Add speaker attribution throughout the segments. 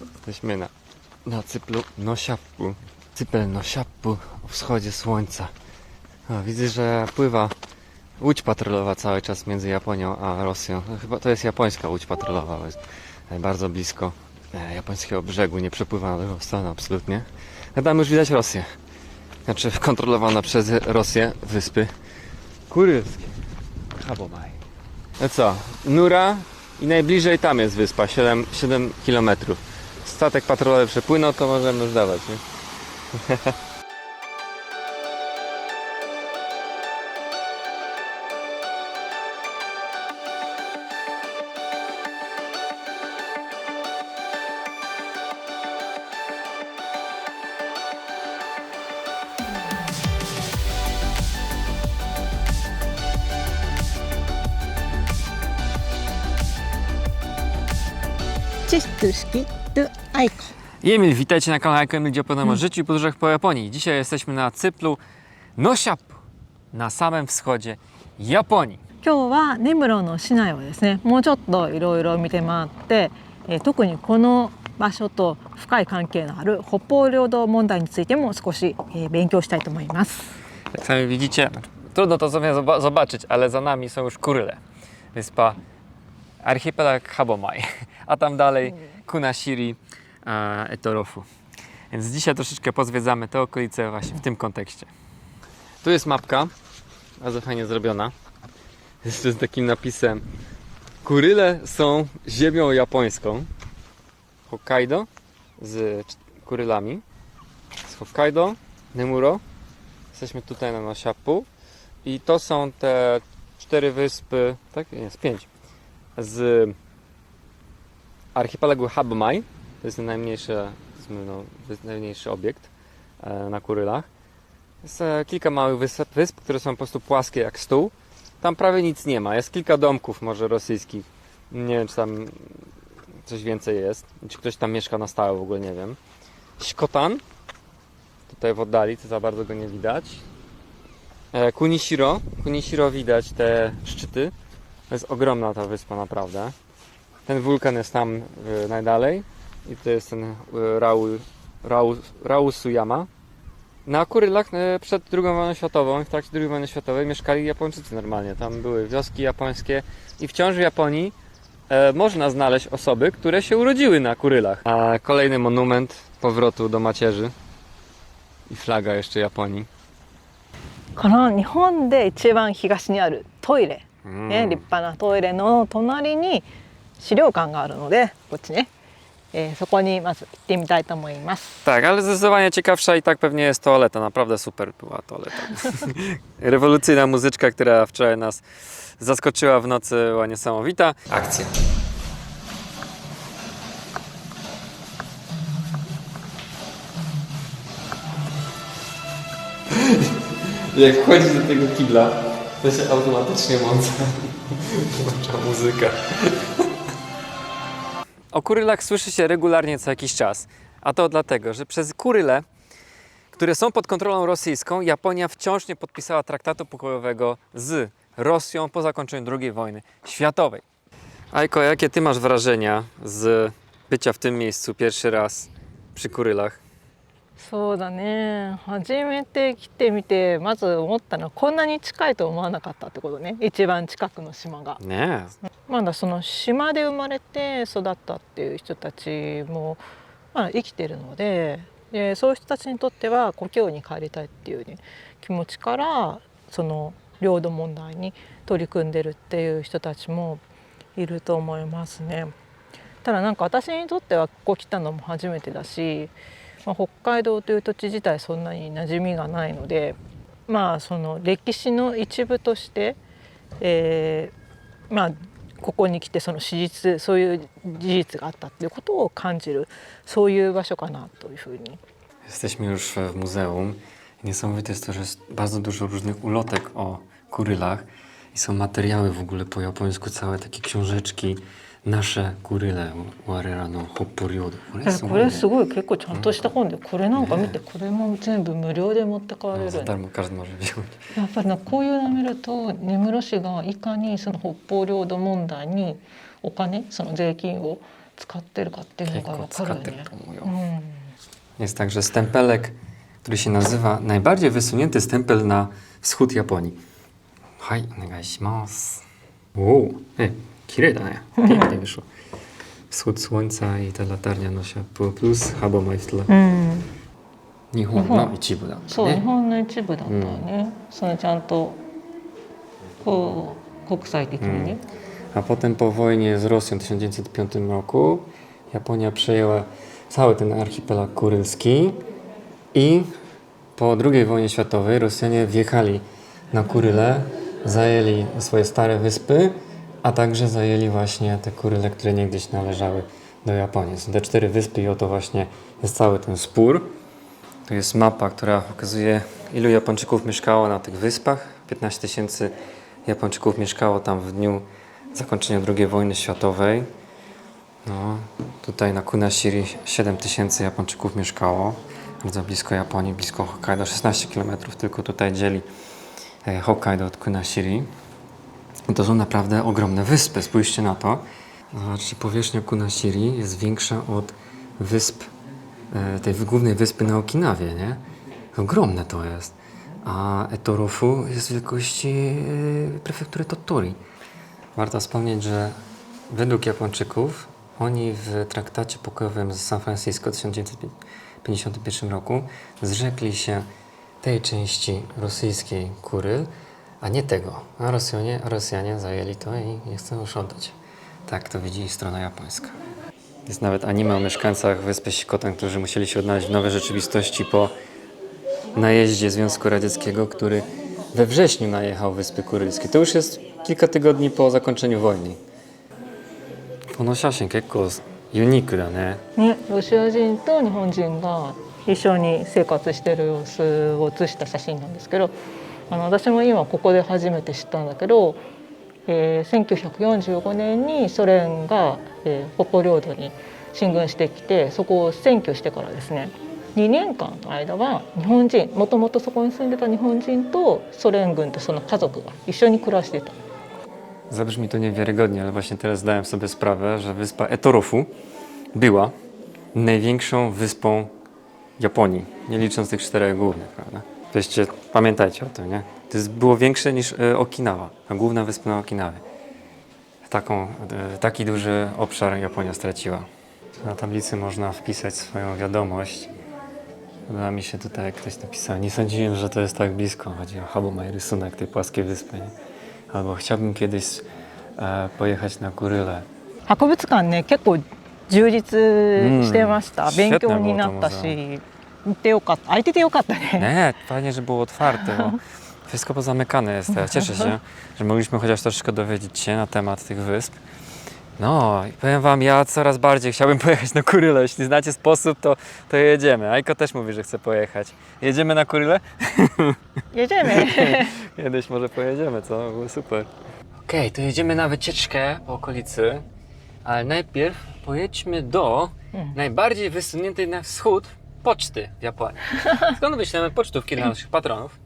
Speaker 1: Jesteśmy na, na cyplu Nosiappu. Cypel Nosiappu o wschodzie słońca. Widzę, że pływa łódź patrolowa cały czas między Japonią a Rosją. No, chyba to jest japońska łódź patrolowa, bo jest e, bardzo blisko e, japońskiego brzegu. Nie przepływa na drugą stronę absolutnie. A tam już widać Rosję. Znaczy kontrolowana przez Rosję wyspy Kurylskie. Habomai. No co? Nura i najbliżej tam jest wyspa, 7, 7 km. Statek patrolowy przepłynął, to możemy już dawać, nie?
Speaker 2: Cześć Tuszki, tu Aiko.
Speaker 1: I Emil, witajcie na kanale Emil, gdzie opowiadam o życiu i podróżach po Japonii. Dzisiaj jesteśmy na cyplu Nosiappu, na samym wschodzie Japonii.
Speaker 2: 今日は根室の市内をですねもうちょっといろいろ見て回って、えー特にこの場所と深い関係のある北方領土問題についても少し、えー勉強したいと思います。
Speaker 1: Jak sami widzicie, trudno to sobie zoba- zobaczyć, ale za nami są już Kuryle. Wyspa archipelag Habomai, a tam dalej Kunashiri e, Etorofu. Więc dzisiaj troszeczkę pozwiedzamy te okolice właśnie w tym kontekście. Tu jest mapka, bardzo fajnie zrobiona. Jeszcze z takim napisem Kuryle są ziemią japońską. Hokkaido z Kurylami. Z Hokkaido, Nemuro, Jesteśmy tutaj na Nosiapu i to są te cztery wyspy, tak? Nie, jest pięć. Z archipelagu Habmai. To jest najmniejszy, no, najmniejszy obiekt e, na Kurylach. Jest e, kilka małych wysp, wysp, które są po prostu płaskie jak stół. Tam prawie nic nie ma. Jest kilka domków może rosyjskich. Nie wiem, czy tam coś więcej jest. Czy ktoś tam mieszka na stałe w ogóle, nie wiem. Szkotan, tutaj w oddali, to za bardzo go nie widać. E, Kunishiro, Kunishiro widać te szczyty. To jest ogromna ta wyspa naprawdę. Ten wulkan jest tam najdalej i to jest ten e, Rau, Rau, Rausuyama. Na Kurylach e, przed II wojną światową, w trakcie II wojny światowej mieszkali Japończycy normalnie. Tam były wioski japońskie i wciąż w Japonii e, można znaleźć osoby, które się urodziły na Kurylach. A kolejny monument powrotu do macierzy i flaga jeszcze Japonii.
Speaker 2: この日本で一番東にあるトイレ、
Speaker 1: Mm.
Speaker 2: ね、立派なトイレの隣に資料館があるのでこっちね、えー そこにまず行ってみたいと思います。
Speaker 1: Tak, ale zdecydowanie ciekawsza i tak pewnie jest toaleta. Naprawdę super była toaleta. Rewolucyjna muzyczka, która wczoraj nas zaskoczyła w nocy, była niesamowita. Akcja. Jak wchodzisz do tego kibla, to się automatycznie włącza, włącza muzyka. O Kurylach słyszy się regularnie co jakiś czas. A to dlatego, że przez Kuryle, które są pod kontrolą rosyjską, Japonia wciąż nie podpisała traktatu pokojowego z Rosją po zakończeniu II wojny światowej. Ajko, jakie ty masz wrażenia z bycia w tym miejscu pierwszy raz przy Kurylach?
Speaker 2: そうだね。初めて来てみてまず思ったのはこんなに近いと思わなかったってことね。一番近くの島が。
Speaker 1: Nie,
Speaker 2: まだその島で生まれて育ったっていう人たちもまだ生きてるのででそういう人たちにとっては故郷に帰りたいっていう、ね、気持ちからその領土問題に取り組んでるっていう人たちもいると思いますね。ただなんか私にとってはここ来たのも初めてだし、まあ、北海道という土地自体そんなに馴染みがないのでまあその歴史の一部として、えーまあここに来てその史実そういう事実があったっていうことを感じるそういう場所かなというふうに
Speaker 1: Jesteśmy już w muzeum. Niesamowite jest to, że jest bardzo dużo różnych ulotek o Kurylach i są materiały w ogóle po japońsku, całe takie książeczki. ナシャグレダ我らの北方領土
Speaker 2: これすごい,、これすごい結構ちゃんとした本でこれなんか見て、これも全部無料で持って帰る、やっぱりなこういうのを見ると根室市がいかにその北方領土問題にお金その税金を使ってるかっていうのが分かるよね。
Speaker 1: Jest także stempelek, który się nazywa najbardziej e, kirei da ne. Pięknie wyszło. Wschód słońca i ta latarnia nosia plus habomai w tle.
Speaker 2: うん、
Speaker 1: Nihon no ichibu da
Speaker 2: そう、日
Speaker 1: ne.
Speaker 2: 本の一部だったよね。そのちゃんとこう国際的にね。
Speaker 1: A potem po wojnie z Rosją w 1905 roku Japonia przejęła cały ten archipelag kurylski i po II wojnie światowej Rosjanie wjechali na Kuryle, zajęli swoje stare wyspy, a także zajęli właśnie te Kuryle, które niegdyś należały do Japonii. Są te cztery wyspy i oto właśnie jest cały ten spór. Tu jest mapa, która pokazuje, ilu Japończyków mieszkało na tych wyspach. 15 tysięcy Japończyków mieszkało tam w dniu zakończenia II wojny światowej. No, tutaj na Kunashiri 7 tysięcy Japończyków mieszkało. Bardzo blisko Japonii, blisko Hokkaido. 16 km tylko tutaj dzieli e, Hokkaido od Kunashiri. I to są naprawdę ogromne wyspy. Spójrzcie na to. Zobaczcie, powierzchnia Kunashiri jest większa od wysp, e, tej głównej wyspy na Okinawie, nie? Ogromne to jest. A Etorofu jest wielkości e, prefektury Tottori. Warto wspomnieć, że według Japończyków oni w traktacie pokojowym z San Francisco w 1951 roku zrzekli się tej części rosyjskiej Kuryl, a nie tego. A Rosjanie, a Rosjanie zajęli to i nie chcą już oddać. Tak to widzi strona japońska. Jest nawet anime o mieszkańcach wyspy Shikotan, którzy musieli się odnaleźć w nowej rzeczywistości po najeździe Związku Radzieckiego, który we wrześniu najechał Wyspy Kurylskie. To już jest kilka tygodni po zakończeniu wojny. この写真結構ユニークだね。
Speaker 2: ね、ロシア人と日本人が一緒に生活してる様子を写した写真なんですけど あの私も今ここで初めて知ったんだけど、えー1945年にソ連が、えー北方領土に進軍してきてそこを占拠してからですね2年間の間は日本人もともとそこに住んでた日本人とソ連軍とその家族が一緒に暮らしてた。
Speaker 1: Zabrzmi to niewiarygodnie, ale właśnie teraz zdałem sobie sprawę, że wyspa Etorofu była największą wyspą Japonii, nie licząc tych czterech głównych, prawda? Weźcie, pamiętajcie o tym, nie? To jest, było większe niż e, Okinawa, a główna wyspa na Okinawie. Taką, e, taki duży obszar Japonia straciła. Na tablicy można wpisać swoją wiadomość. Podoba mi się tutaj, jak ktoś napisał. Nie sądziłem, że to jest tak blisko. Chodzi o Habomai rysunek tej płaskiej wyspy. Nie? Albo chciałbym kiedyś e, pojechać na Kuryle.
Speaker 2: 博物館ね結構充実してました、
Speaker 1: うん
Speaker 2: 勉強になったし 行ってよかった空いててよかったね
Speaker 1: Nie, fajnie, że było otwarte, bo wszystko pozamykane jest teraz. Cieszę się, że mogliśmy chociaż troszeczkę dowiedzieć się na temat tych wysp. No, i powiem wam, ja coraz bardziej chciałbym pojechać na Kuryle. Jeśli znacie sposób, to, to jedziemy. Ajko też mówi, że chce pojechać. Jedziemy na Kuryle?
Speaker 2: jedziemy
Speaker 1: Kiedyś może pojedziemy, co? Było super. Okej, to jedziemy na wycieczkę po okolicy, ale najpierw pojedźmy do
Speaker 2: Mm.
Speaker 1: najbardziej wysuniętej na wschód poczty w Japonii. Skąd wyślemy pocztówki dla naszych patronów.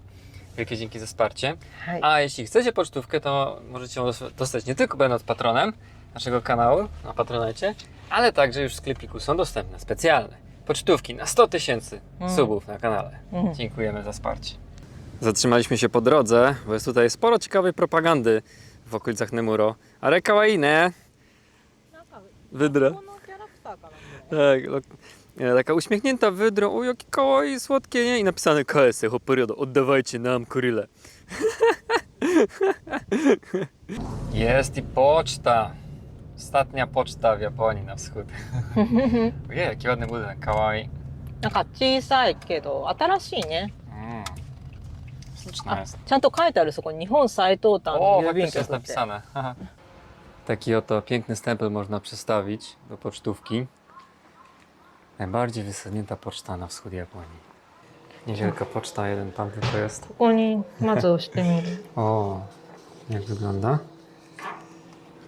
Speaker 1: Wielkie dzięki za wsparcie. A jeśli chcecie pocztówkę, to możecie ją dos- dostać nie tylko będąc patronem naszego kanału na Patronecie, ale także już w sklepiku są dostępne specjalne pocztówki na 100 tysięcy
Speaker 2: Mm.
Speaker 1: subów na kanale.
Speaker 2: Mm.
Speaker 1: Dziękujemy za wsparcie. Zatrzymaliśmy się po drodze, bo jest tutaj sporo ciekawej propagandy w okolicach Nemuro. Ale kawaii, ne? Wydra. Tak, taka uśmiechnięta wydra, o jakie kawaii, słodkie, nie? I napisane KS, Hoperiodo, oddawajcie nam kuryle. Jest i poczta. Ostatnia poczta w Japonii na wschód. Ojej, jaki ładny budynek, kawaii.
Speaker 2: なんか小さいけど新しいね
Speaker 1: Mm. Śliczna
Speaker 2: あ
Speaker 1: jest.
Speaker 2: ちゃんと書いてあるそこに日本最東端
Speaker 1: O,
Speaker 2: の郵便
Speaker 1: faktycznie jest
Speaker 2: 局って
Speaker 1: napisane. Haha. Taki oto piękny stempel można przestawić do pocztówki. Najbardziej wysunięta poczta na wschód Japonii. Niewielka poczta, jeden pan tylko jest.
Speaker 2: Oni madzą z tym.
Speaker 1: O, jak wygląda?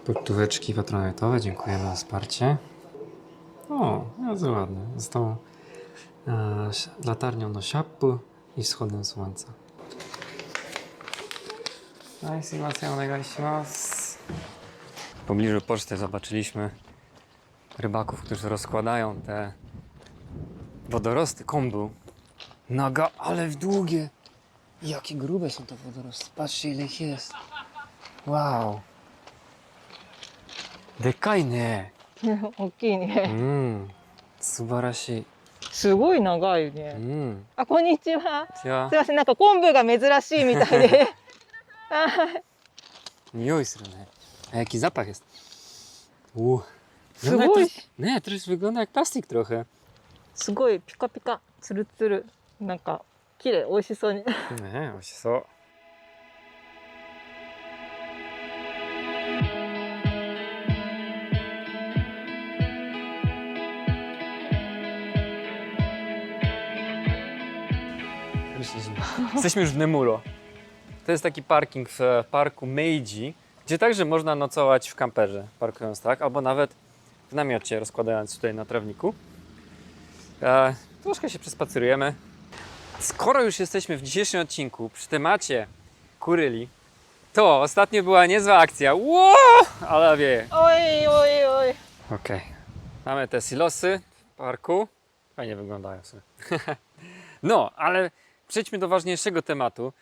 Speaker 1: Portóweczki patronatowe, dziękujemy za wsparcie. O, bardzo ładne. Z tą e, latarnią do siapu i wschodem słońca. No w pobliżu poczty zobaczyliśmy rybaków, którzy rozkładają te wodorosty, kombu. Naga, ale długie. Jakie grube są te wodorosty. Patrzcie ile ich jest. Wow. Dekaj ne.
Speaker 2: 大きいね。
Speaker 1: Mm. Subarashi.
Speaker 2: すごい長いね。
Speaker 1: Mm.
Speaker 2: あ、こんにちは。
Speaker 1: Ja.
Speaker 2: すいません、なんか昆布が珍しいみたいで。はい。
Speaker 1: 匂するね。A jaki zapach jest. U.
Speaker 2: すごい。
Speaker 1: Nie, to już wygląda jak plastik trochę.
Speaker 2: すごいピカピカ、ツルツル。なんか綺麗、美味しそうに。
Speaker 1: Nie,美味しそう。Wyszliśmy. Jesteśmy już w Nemuro. To jest taki parking w e, parku Meiji, gdzie także można nocować w kamperze, parkując tak, albo nawet w namiocie, rozkładając tutaj na trawniku. E, troszkę się przespacerujemy. Skoro już jesteśmy w dzisiejszym odcinku przy temacie kuryli, to ostatnio była niezła akcja. Wow! Ale wie.
Speaker 2: Oj, oj, oj.
Speaker 1: Okej. Mamy te silosy w parku. Fajnie wyglądają w no, ale przejdźmy do ważniejszego tematu.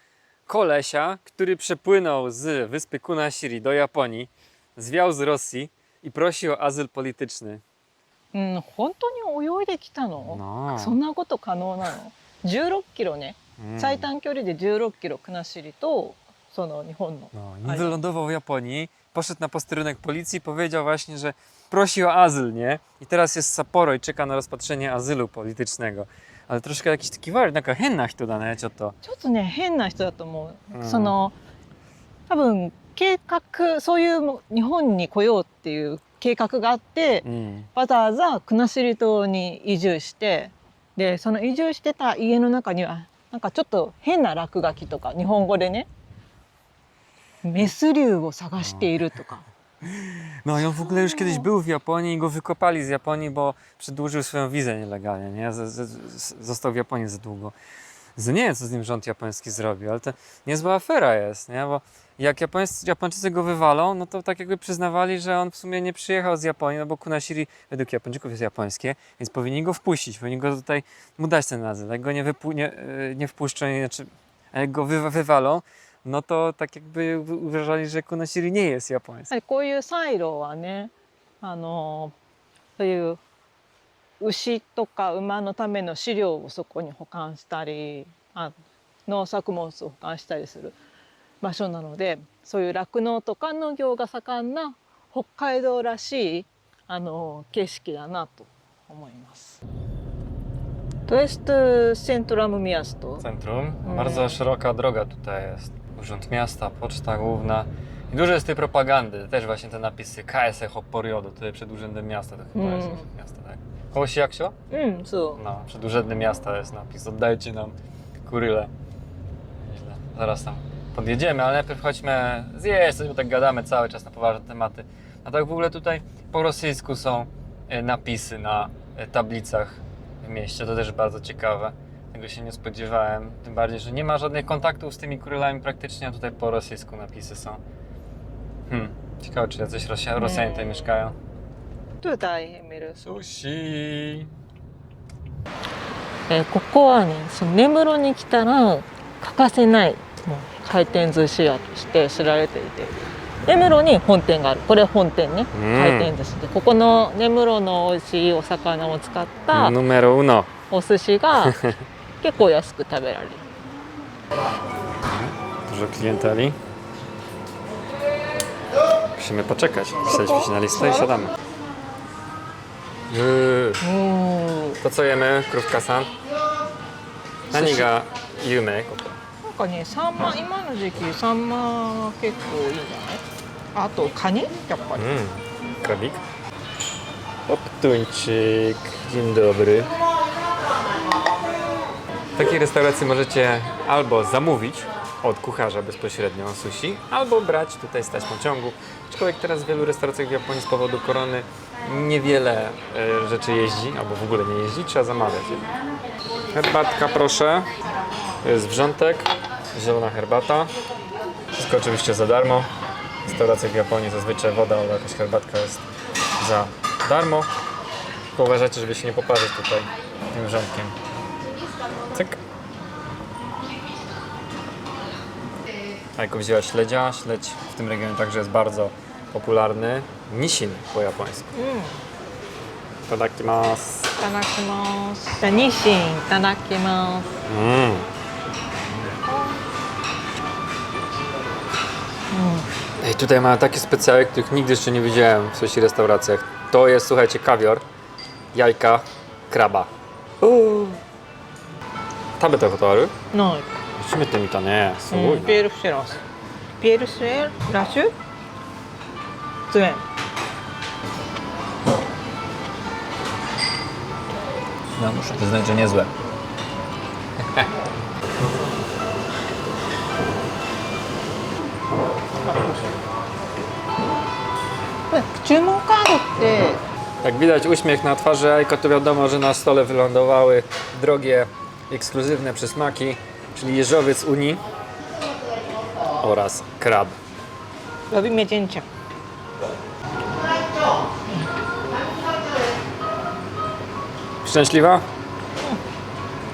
Speaker 1: Kolesia, który przepłynął z wyspy Kunashiri do Japonii, zwiał z Rosji i prosi o azyl polityczny.
Speaker 2: うん、本当に泳いできたの.そんなこと可能なの16キロね、
Speaker 1: Mm.
Speaker 2: 最短距離で16キロ国後とその日本の
Speaker 1: No, nie wylądował w Japonii, poszedł na posterunek policji i powiedział właśnie, że prosi o azyl, nie? I teraz jest Sapporo i czeka na rozpatrzenie azylu politycznego. Ale troszkę jakiś taki wariat, taka henna 人だね、ちょっと。
Speaker 2: ちょっとね変な人だと思う、
Speaker 1: うん
Speaker 2: その多分計画そういうも日本に来ようっていう計画があって、
Speaker 1: Mm.
Speaker 2: わざわざ国後島に移住してでその移住してた家の中にはなんかちょっと変な落書きとか日本語でねメス竜を探しているとか
Speaker 1: No i on w ogóle już kiedyś był w Japonii i go wykopali z Japonii, bo przedłużył swoją wizę nielegalnie, nie? Z, z, z, został w Japonii za długo. Z, nie wiem, co z nim rząd japoński zrobił, ale to niezła afera jest, nie? Bo jak Japońscy, Japończycy go wywalą, no to tak jakby przyznawali, że on w sumie nie przyjechał z Japonii, no bo Kunashiri według Japończyków jest japońskie, więc powinni go wpuścić, powinni go tutaj mu dać ten azyl. Jak go nie, wypu- nie, e, nie wpuszczą, nie, znaczy, a jak go wy, wywalą, no to tak jakby uważali, że Kunashiri nie jest japoński.
Speaker 2: やはりこういうサイロはねあのそういう牛とか馬のための飼料をそこに保管したりあ農作物を保管したりする 場所なのでそういう酪農とか農業が盛んな北海道らしいあの景色だなと思います。To jest e, centrum miasto.
Speaker 1: Centrum.
Speaker 2: Mm.
Speaker 1: Bardzo szeroka droga tutaj jest. Urząd Miasta, Poczta Główna. I dużo jest tej propagandy. Też właśnie te napisy KSE Hopporiodo, tutaj przed Urzędem Miasta. To chyba
Speaker 2: Mm.
Speaker 1: jest Urząd Miasta, tak?
Speaker 2: うん、そう。
Speaker 1: No, przed Urzędem Miasta jest napis. Oddajcie nam kuryle. Nieźle. Zaraz tam podjedziemy, ale najpierw chodźmy zjeść, sobie tak gadamy cały czas na poważne tematy. A tak w ogóle tutaj po rosyjsku są e, napisy na e, tablicach w mieście. To też bardzo ciekawe. Tego się nie spodziewałem. Tym bardziej, że nie ma żadnych kontaktów z tymi kurylami praktycznie, a tutaj po rosyjsku napisy są. Hmm. Ciekawe, czy jacyś Rosja, Rosjanie tutaj mieszkają.
Speaker 2: tutaj見る
Speaker 1: Sushi!
Speaker 2: えーここはねその根室に来たら欠かせないもう 回転寿司屋として知られていて根室に本店がある。これ本店ね、回転寿司で。ここの根室の美味しいお魚を使ったお寿司が 結構安く食べられる。
Speaker 1: クリエン
Speaker 2: ター
Speaker 1: リー
Speaker 2: なんかねサンマ今の時期サンマは結構いいんじゃないあとカニやっぱり
Speaker 1: Mm, krabik. Optuńczyk, dzień dobry. W takiej restauracji możecie albo zamówić od kucharza bezpośrednio sushi, albo brać tutaj z taśmą ciągu. Aczkolwiek teraz w wielu restauracjach w Japonii z powodu korony niewiele e, rzeczy jeździ, albo w ogóle nie jeździ, trzeba zamawiać. Herbatka proszę, to jest wrzątek, zielona herbata. Wszystko oczywiście za darmo. W restauracjach w Japonii zazwyczaj woda albo jakaś herbatka jest za darmo. Tylko uważajcie, żeby się nie poparzyć tutaj tym wrzątkiem. Cyk. Ajko wzięła śledzia. Śledź w tym regionie także jest bardzo popularny. Nishin po japońsku.
Speaker 2: Mm. Tadakimasu. Tadakimasu. Nishin. Tadakimasu.
Speaker 1: Mm. tutaj mają takie specjały, których nigdy jeszcze nie widziałem w sushi restauracjach. To jest, słuchajcie, kawior, jajka, kraba. Uuu. 食べたことある
Speaker 2: ない
Speaker 1: 初めて見たね。すごいな。
Speaker 2: ピエール・フシェラスピエール・シェラシュツエン
Speaker 1: No, muszę przyznać, że niezłe.
Speaker 2: 注文カードって
Speaker 1: Jak widać uśmiech na twarzy Jajko, to wiadomo, że na stole wylądowały drogie, ekskluzywne przysmaki, czyli jeżowiec uni oraz krab.
Speaker 2: Robimy cięcia.
Speaker 1: Szczęśliwa?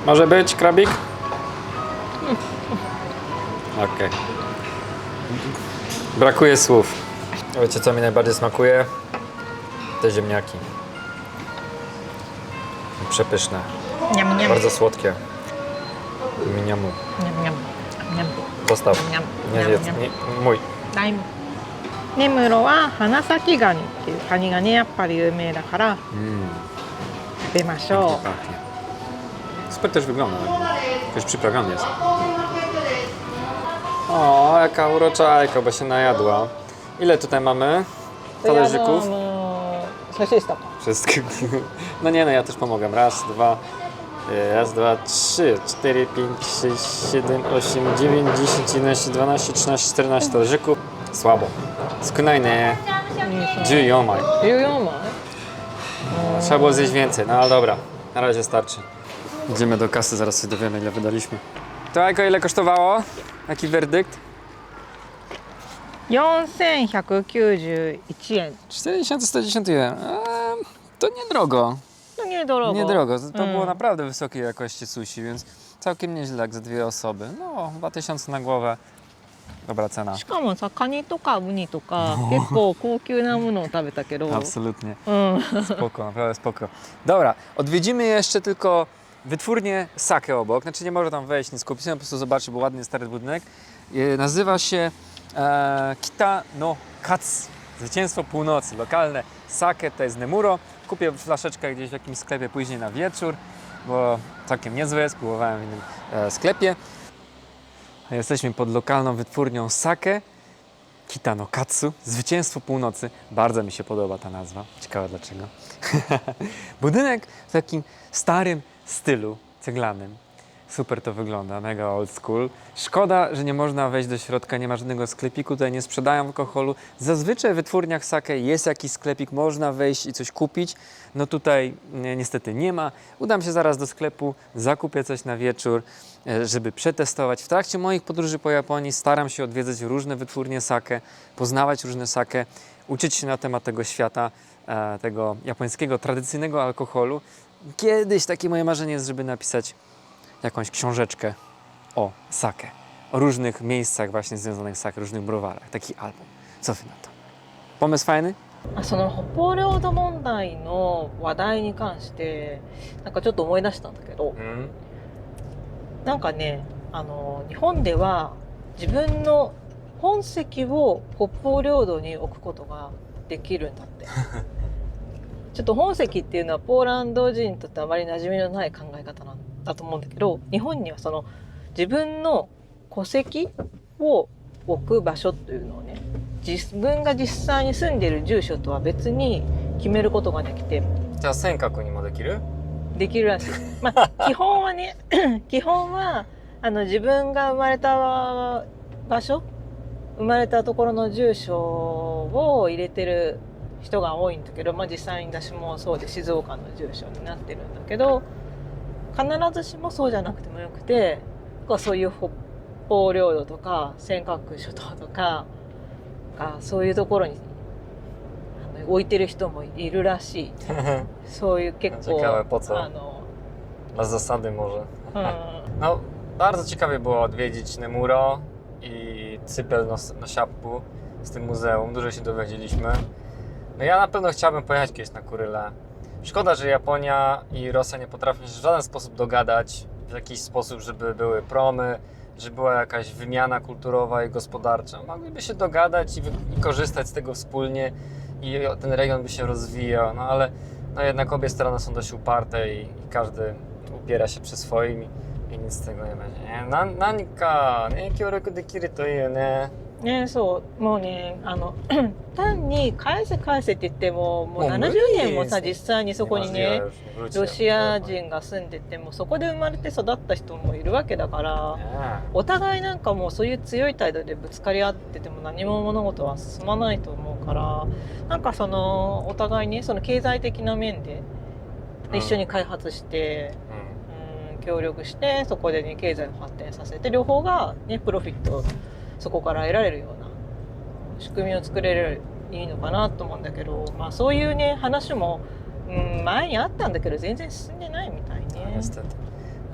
Speaker 1: Może być krabik? Okej. Brakuje słów. Wiecie co mi najbardziej smakuje? Te ziemniaki. Przepyszne.
Speaker 2: Niam, niam.
Speaker 1: Bardzo słodkie. Miniamu.
Speaker 2: Niam, niam. Niam.
Speaker 1: Dostaw.
Speaker 2: Niam,
Speaker 1: Nie
Speaker 2: niam,
Speaker 1: zjedz.
Speaker 2: niam.
Speaker 1: Nie, mój.
Speaker 2: ライム根室は花咲ガニっていうカニがねやっぱり有名だから
Speaker 1: Mm,
Speaker 2: 食べまし
Speaker 1: pięknie
Speaker 2: ょ
Speaker 1: pachnie. Super też wygląda. Jakoś przyprawiony jest. O, jaka uroczajka, bo się najadła. Ile tutaj mamy talerzyków?
Speaker 2: Ja mam e, 600.
Speaker 1: Wszystkich. No nie, no ja też pomogę. Raz, dwa, e, raz, dwa, trzy, cztery, pięć, sześć, siedem, osiem, dziewięć, dziesięć, jedenaście, dwanaście, trzynaście, czternaście talerzyków. Słabo. Skunajne. Dziujomaj.
Speaker 2: Dziujomaj. No,
Speaker 1: trzeba było zjeść więcej, no ale dobra. Na razie starczy. Idziemy do kasy, zaraz się dowiemy ile wydaliśmy. To jako ile kosztowało? Jaki werdykt?
Speaker 2: 4191円
Speaker 1: 4110 jen. Eee, to niedrogo.
Speaker 2: no niedrogo
Speaker 1: Niedrogo. To
Speaker 2: Mm.
Speaker 1: było naprawdę wysokiej jakości sushi, więc całkiem nieźle jak za dwie osoby. No, 2000 na głowę. Dobra cena.
Speaker 2: しかもさカニとかウニとか結構高級なものを食べたけど
Speaker 1: Absolutnie.
Speaker 2: うん
Speaker 1: Spoko, naprawdę spoko. Dobra, odwiedzimy jeszcze tylko wytwórnię Sake obok. Znaczy nie może tam wejść, nic kupić, po prostu zobaczyć, bo ładny stary budynek. E, nazywa się e, Kita no Katsu. Zwycięstwo północy, lokalne sake, to jest Nemuro. Kupię flaszeczkę gdzieś w jakimś sklepie później na wieczór, bo całkiem niezłe jest, próbowałem w innym e, sklepie. Jesteśmy pod lokalną wytwórnią sake. Kitano Katsu, Zwycięstwo Północy. Bardzo mi się podoba ta nazwa. Ciekawe dlaczego. Budynek w takim starym stylu ceglanym. Super to wygląda, mega old school. Szkoda, że nie można wejść do środka, nie ma żadnego sklepiku, tutaj nie sprzedają alkoholu. Zazwyczaj w wytwórniach sake jest jakiś sklepik, można wejść i coś kupić. No tutaj nie, niestety nie ma. Udam się zaraz do sklepu, zakupię coś na wieczór, e, żeby przetestować. W trakcie moich podróży po Japonii staram się odwiedzać różne wytwórnie sake, poznawać różne sake, uczyć się na temat tego świata, e, tego japońskiego, tradycyjnego alkoholu. Kiedyś takie moje marzenie jest, żeby napisać jakąś książeczkę
Speaker 2: あその北方領土問題の話題に関してなんかちょっと思い出したんだけど、なんかねあの日本では自分の本籍を北方領土に置くことができるんだって。ちょっと本籍っていうのはポーランド人にとってあまり馴染みのない考え方なんだ。と思うんだけど日本にはその自分の戸籍を置く場所というのをね自分が実際に住んでいる住所とは別に決めることができて
Speaker 1: じゃあ尖閣にもできる？
Speaker 2: できるらしい。まあ、基本はね、基本は、あの、自分が生まれた場所、生まれたところの住所を入れてる人が多いんだけど、まあ実際に私もそうで静岡の住所になってるんだけど、必ずしもそうじゃなくてもよくて、そういう北方領土とか、尖閣諸島とか、あそういうところにあの 置いてる人もいるらしいそういう結構
Speaker 1: Ciekawe, po co?
Speaker 2: あの、
Speaker 1: Dla zasady może.
Speaker 2: うん、
Speaker 1: No, bardzo ciekawie było odwiedzić Nemuro i Cypel na, na Siapku z tym muzeum. Dużo się dowiedzieliśmy. No ja na pewno chciałbym pojechać kiedyś na Kuryle. Szkoda, że Japonia i Rosja nie potrafią się w żaden sposób dogadać, w jakiś sposób, żeby były promy, żeby była jakaś wymiana kulturowa i gospodarcza. Mogliby się dogadać i, i korzystać z tego wspólnie i ten region by się rozwijał, no ale no jednak obie strony są dość uparte i, i każdy upiera się przy swoim i, i nic z tego nie będzie. Nanka, nie, kierunek do kiri nie. ね。
Speaker 2: ねそうもうねあの 単に返せ返せって言ってももう
Speaker 1: もう無
Speaker 2: 70
Speaker 1: 理
Speaker 2: 年もさ実際にそこにねロシア人が住んでてもそこで生まれて育った人もいるわけだから
Speaker 1: ね
Speaker 2: お互いなんかもうそういう強い態度でぶつかり合ってても何も物事は進まないと思うからなんかそのお互いにその経済的な面で一緒に開発して、うん、協力してそこでね経済を発展させて両方がねプロフィットをそこから得られるような仕組みを作れるいいのかなと思うんだけど、まあ、そういうね話も、うん、前にあったんだけど全然進んでないみたい
Speaker 1: No,
Speaker 2: ね。
Speaker 1: niestety.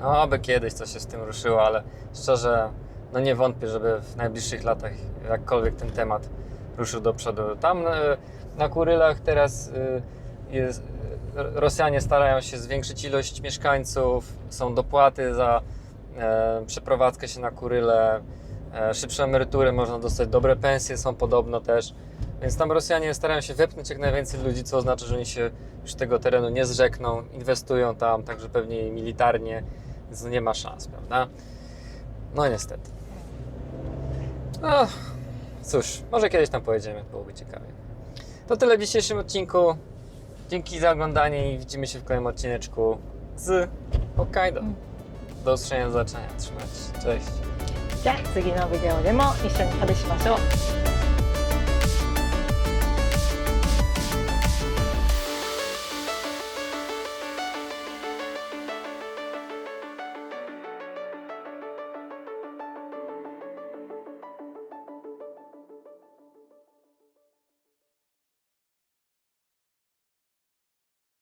Speaker 1: No, aby kiedyś coś się z tym ruszyło, ale szczerze, no nie wątpię, żeby w najbliższych latach jakkolwiek ten temat ruszył do przodu. Tam e, na Kurylach teraz e, jest, e, Rosjanie starają się zwiększyć ilość mieszkańców, są dopłaty za e, przeprowadzkę się na Kuryle, e, szybsze emerytury, można dostać dobre pensje, są podobno też. Więc tam Rosjanie starają się wepchnąć jak najwięcej ludzi, co oznacza, że oni się już tego terenu nie zrzekną, inwestują tam, także pewnie militarnie, więc nie ma szans, prawda? No niestety. No, cóż, może kiedyś tam pojedziemy, byłoby ciekawie. To tyle w dzisiejszym odcinku. Dzięki za oglądanie i widzimy się w kolejnym odcineczku z Hokkaido. Do usłyszenia, do zobaczenia. Trzymajcie się. Cześć.
Speaker 2: じゃあ次のビデオでも一緒に旅しましょう。